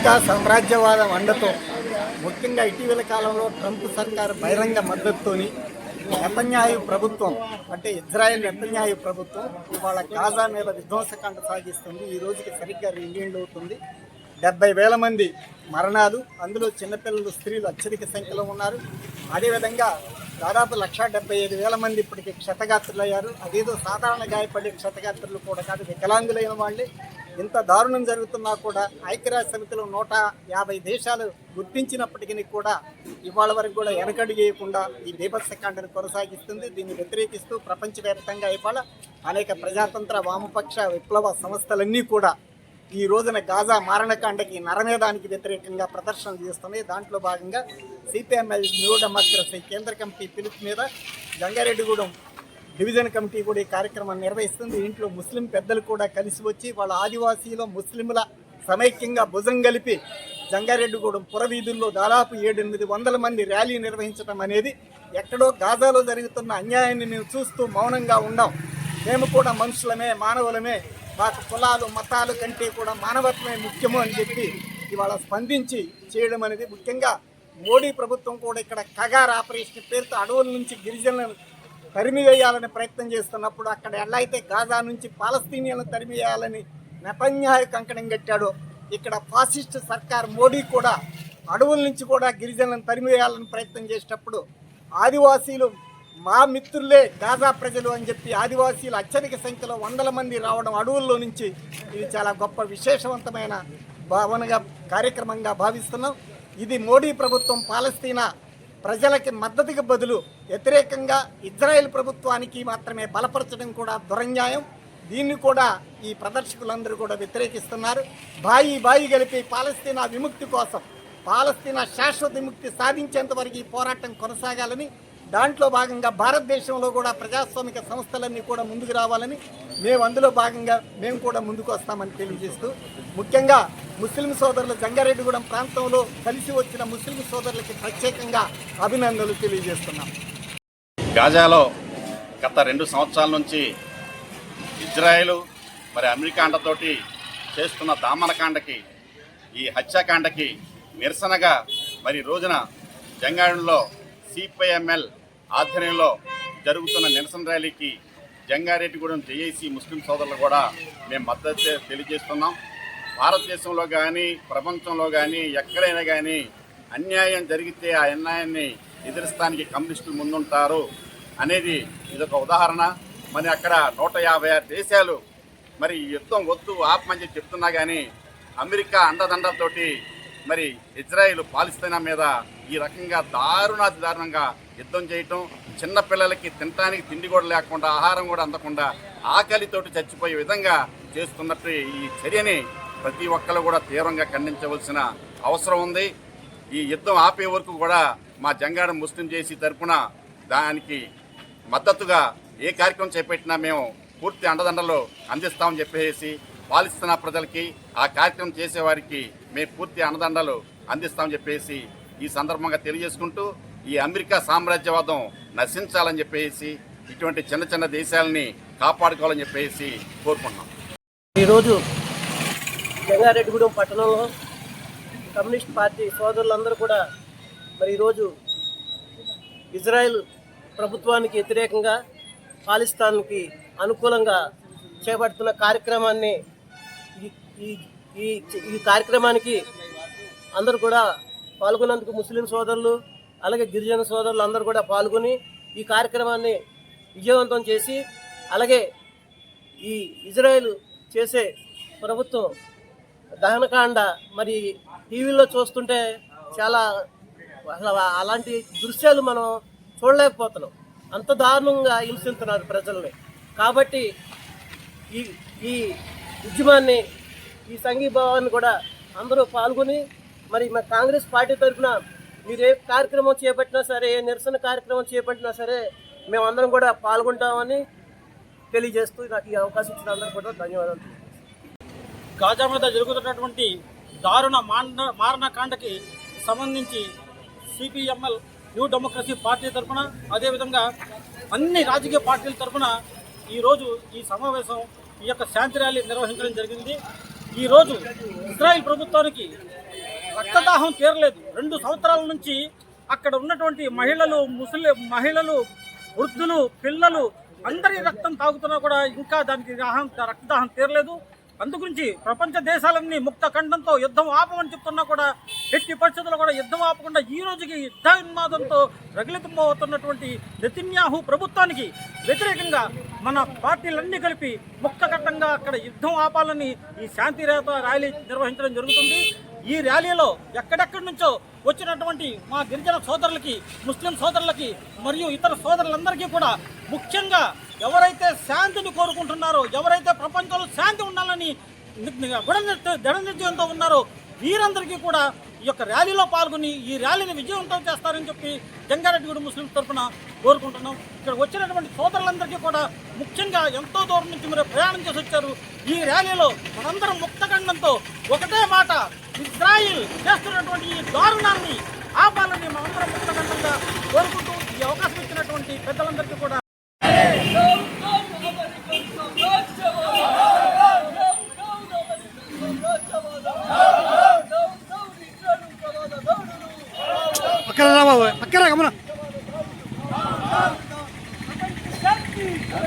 America సామ్రాజ్యవాద వండతో ముఖ్యంగా ఇటీవల కాలంలో ట్రంప్ సర్కారు బహిరంగ మద్దతుతోని నెతన్యాయు ప్రభుత్వం అంటే ఇజ్రాయెల్ నెతన్యాయు ప్రభుత్వం ఇవాళ గాజా మీద విధ్వంసకాండ సాగిస్తుంది. ఈ రోజుకి సరిగ్గా రెండేళ్ళు అవుతుంది. డెబ్బై వేల మంది మరణాలు అందులో చిన్నపిల్లలు స్త్రీలు అత్యధిక సంఖ్యలో ఉన్నారు. అదేవిధంగా దాదాపు లక్షా డెబ్బై ఐదు వేల మంది ఇప్పటికి క్షతగాత్రులయ్యారు. అదేదో సాధారణ గాయపడే క్షతగాత్రులు కూడా కాదు వికలాంగులైన వాళ్ళే. ఇంత దారుణం జరుగుతున్నా కూడా ఐక్యరాజ్య సమితిలో నూట యాభై దేశాలు గుర్తించినప్పటికీ కూడా ఇవాళ వరకు కూడా వెనకడుగేయకుండా ఈ బీభత్సకాండను కొనసాగిస్తుంది. దీన్ని వ్యతిరేకిస్తూ ప్రపంచవ్యాప్తంగా ఇవాళ అనేక ప్రజాతంత్ర వామపక్ష విప్లవ సంస్థలన్నీ కూడా ఈ రోజున గాజా మారణకాండకి నరమేదానికి వ్యతిరేకంగా ప్రదర్శనలు చేస్తున్నాయి. దాంట్లో భాగంగా సిపిఎంఎల్ న్యూ డెమోక్రసీ కేంద్ర కమిటీ పిలుపు మీద జంగారెడ్డిగూడెం డివిజన్ కమిటీ కూడా ఈ కార్యక్రమాన్ని నిర్వహిస్తుంది. ఇంట్లో ముస్లిం పెద్దలు కూడా కలిసి వచ్చి వాళ్ళ ఆదివాసీలో ముస్లింల సమైక్యంగా భుజం కలిపి జంగారెడ్డిగూడెం పురవీధుల్లో దాదాపు ఏడెనిమిది వందల మంది ర్యాలీ నిర్వహించడం అనేది ఎక్కడో గాజాలో జరుగుతున్న అన్యాయాన్ని మేము చూస్తూ మౌనంగా ఉన్నాం. మేము కూడా మనుషులమే మానవులమే. మాకు కులాలు మతాలు కంటే కూడా మానవత్వమే ముఖ్యము అని చెప్పి ఇవాళ స్పందించి చేయడం అనేది ముఖ్యంగా మోడీ ప్రభుత్వం కూడా ఇక్కడ కగార్ ఆపరేషన్ పేరుతో అడవుల నుంచి గిరిజనులను తరిమివేయాలని ప్రయత్నం చేస్తున్నప్పుడు అక్కడ ఎలా అయితే గాజా నుంచి పాలస్తీనియన్లను తరిమివేయాలని నెతన్యాహు కంకణం కట్టాడో. ఇక్కడ ఫాసిస్ట్ సర్కార్ మోడీ కూడా అడవుల నుంచి కూడా గిరిజనులను తరిమివేయాలని ప్రయత్నం చేసేటప్పుడు ఆదివాసీలు మా మిత్రులే గాజా ప్రజలు అని చెప్పి ఆదివాసీలు అత్యధిక సంఖ్యలో వందల మంది రావడం అడవుల్లో నుంచి ఇది చాలా గొప్ప విశేషవంతమైన భావనగా కార్యక్రమంగా భావిస్తున్నాం. ఇది మోడీ ప్రభుత్వం పాలస్తీనా ప్రజలకి మద్దతుకి బదులు వ్యతిరేకంగా ఇజ్రాయెల్ ప్రభుత్వానికి మాత్రమే బలపరచడం కూడా దురన్యాయం దీన్ని కూడా ఈ ప్రదర్శకులందరూ కూడా వ్యతిరేకిస్తున్నారు. బాయి బాయి కలిపి పాలస్తీనా విముక్తి కోసం పాలస్తీనా శాశ్వత విముక్తి సాధించేంత వరకు ఈ పోరాటం కొనసాగాలని దాంట్లో భాగంగా భారతదేశంలో కూడా ప్రజాస్వామిక సంస్థలన్నీ కూడా ముందుకు రావాలని మేము అందులో భాగంగా మేము కూడా ముందుకు వస్తామని తెలియజేస్తూ ముఖ్యంగా ముస్లిం సోదరులు జంగారెడ్డిగూడెం ప్రాంతంలో కలిసి వచ్చిన ముస్లిం సోదరులకి ప్రత్యేకంగా అభినందనలు తెలియజేస్తున్నాం. గాజాలో గత రెండు సంవత్సరాల నుంచి ఇజ్రాయెల్ మరి అమెరికా అండతోటి చేస్తున్న దామనకాండకి ఈ హత్యాకాండకి నిరసనగా మరి రోజున జంగాడంలో సిపిఎంఎల్ ఆధ్వర్యంలో జరుగుతున్న నిరసన ర్యాలీకి జంగారెడ్డిగూడెం జేఏసీ ముస్లిం సోదరులు కూడా మేము మద్దతు తెలియజేస్తున్నాం. భారతదేశంలో కానీ ప్రపంచంలో కానీ ఎక్కడైనా కానీ అన్యాయం జరిగితే ఆ అన్యాయాన్ని ఎదిరిస్తానికి కమ్యూనిస్టులు ముందుంటారు అనేది ఇదొక ఉదాహరణ. మరి అక్కడ నూట యాభై ఆరు దేశాలు మరి యుద్ధం వద్దు ఆపమని చెప్పి చెప్తున్నా కానీ అమెరికా అండదండలతోటి మరి ఇజ్రాయిల్ పాలిస్తీనా మీద ఈ రకంగా దారుణాతి దారుణంగా యుద్ధం చేయటం చిన్న పిల్లలకి తినటానికి తిండి కూడా లేకుండా ఆహారం కూడా అందకుండా ఆకలితోటి చచ్చిపోయే విధంగా చేస్తున్నట్టు ఈ చర్యని ప్రతి ఒక్కరు కూడా తీవ్రంగా ఖండించవలసిన అవసరం ఉంది. ఈ యుద్ధం ఆపే వరకు కూడా మా జంగాడ ముస్లిం చేసి తరపున దానికి మద్దతుగా ఏ కార్యక్రమం చేపట్టినా మేము పూర్తి అండదండలు అందిస్తామని చెప్పేసి పాలిస్తున్న ప్రజలకి ఆ కార్యక్రమం చేసేవారికి మేము పూర్తి అండదండలు అందిస్తామని చెప్పేసి ఈ సందర్భంగా తెలియజేసుకుంటూ ఈ అమెరికా సామ్రాజ్యవాదం నశించాలని చెప్పేసి ఇటువంటి చిన్న చిన్న దేశాలని కాపాడుకోవాలని చెప్పేసి కోరుకుంటున్నాం. ఈరోజు జంగారెడ్డిగూడెం పట్టణంలో కమ్యూనిస్ట్ పార్టీ సోదరులందరూ కూడా మరి ఈరోజు ఇజ్రాయెల్ ప్రభుత్వానికి వ్యతిరేకంగా పాలిస్తాన్కి అనుకూలంగా చేపడుతున్న కార్యక్రమాన్ని ఈ- ఈ ఈ ఈ కార్యక్రమానికి అందరూ కూడా పాల్గొన్నందుకు ముస్లిం సోదరులు అలాగే గిరిజన సోదరులు అందరూ కూడా పాల్గొని ఈ కార్యక్రమాన్ని విజయవంతం చేసి అలాగే ఈ ఇజ్రాయెల్ చేసే ప్రభుత్వం దహనకాండ మరి టీవీలో చూస్తుంటే చాలా అసలు అలాంటి దృశ్యాలు మనం చూడలేకపోతున్నాం. అంత దారుణంగా హింసిస్తున్నారు ప్రజల్ని. కాబట్టి ఈ ఈ ఉద్యమాన్ని ఈ సంఘీభావాన్ని కూడా అందరూ పాల్గొని మరి మా కాంగ్రెస్ పార్టీ తరఫున మీరు ఏ కార్యక్రమం చేపట్టినా సరే ఏ నిరసన కార్యక్రమం చేపట్టినా సరే మేమందరం కూడా పాల్గొంటామని తెలియజేస్తూ నాకు ఈ అవకాశం ఇచ్చిన అందరూ కూడా ధన్యవాదాలు గాజా మీద జరుగుతున్నటువంటి దారుణ మారణ మారణకాండకి సంబంధించి సిపిఎంఎల్ న్యూ డెమోక్రసీ పార్టీ తరఫున అదేవిధంగా అన్ని రాజకీయ పార్టీల తరఫున ఈరోజు ఈ సమావేశం ఈ యొక్క శాంతి ర్యాలీ నిర్వహించడం జరిగింది. ఈరోజు ఇజ్రాయిల్ ప్రభుత్వానికి రక్తదాహం తీరలేదు. రెండు సంవత్సరాల నుంచి అక్కడ ఉన్నటువంటి మహిళలు ముసలి మహిళలు వృద్ధులు పిల్లలు అందరి రక్తం తాగుతున్నా కూడా ఇంకా దానికి దాహం రక్తదాహం తీరలేదు. అందుగురించి ప్రపంచ దేశాలన్నీ ముక్త ఖండంతో యుద్ధం ఆపమని చెప్తున్నా కూడా ఎట్టి పరిస్థితుల్లో కూడా యుద్ధం ఆపకుండా ఈ రోజుకి యుద్ధ ఉన్మాదంతో రగిలితమవుతున్నటువంటి నెతిన్యాహు ప్రభుత్వానికి వ్యతిరేకంగా మన పార్టీలన్నీ కలిపి ముక్త అక్కడ యుద్ధం ఆపాలని ఈ శాంతి ర్యాలీ నిర్వహించడం జరుగుతుంది. ఈ ర్యాలీలో ఎక్కడెక్కడి నుంచో వచ్చినటువంటి మా గిరిజన సోదరులకి ముస్లిం సోదరులకి మరియు ఇతర సోదరులందరికీ కూడా ముఖ్యంగా ఎవరైతే శాంతిని కోరుకుంటున్నారో ఎవరైతే ప్రపంచంలో శాంతి ఉండాలని దృఢ నిశ్చయంతో ఉన్నారో వీరందరికీ కూడా ఈ యొక్క ర్యాలీలో పాల్గొని ఈ ర్యాలీని విజయవంతం చేస్తారని చెప్పి జంగారెడ్డిగూడ ముస్లిం తరఫున కోరుకుంటున్నాం. ఇక్కడ వచ్చినటువంటి సోదరులందరికీ కూడా ముఖ్యంగా ఎంతో దూరం నుంచి మీరు ప్రయాణం చేసి వచ్చారు. ఈ ర్యాలీలో మనందరం ముక్తఖండంతో ఒకటే మాట ఇజ్రాయిల్ చేస్తున్నటువంటి ఈ స్కూటీ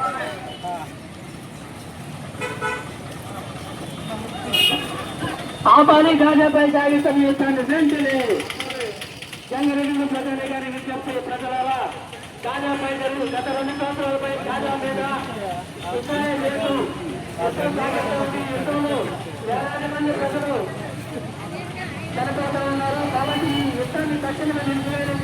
ఆపాలి గాజాపై సాగితం యుద్ధాన్ని వెంటనే. జంగరెడ్డి ప్రధాని గారి విజ్ఞప్తి ప్రజల గాజాపై జరుగు గత రెండు సంవత్సరాలపై గాజా మీద ఇస్రాయేల్ లేదు యుద్ధం యుద్ధంలో వేలాది మంది ప్రజలు చనిపోతా ఉన్నారు. కాబట్టి ఈ యుద్ధాన్ని తక్షణమే నిలిపివేయడం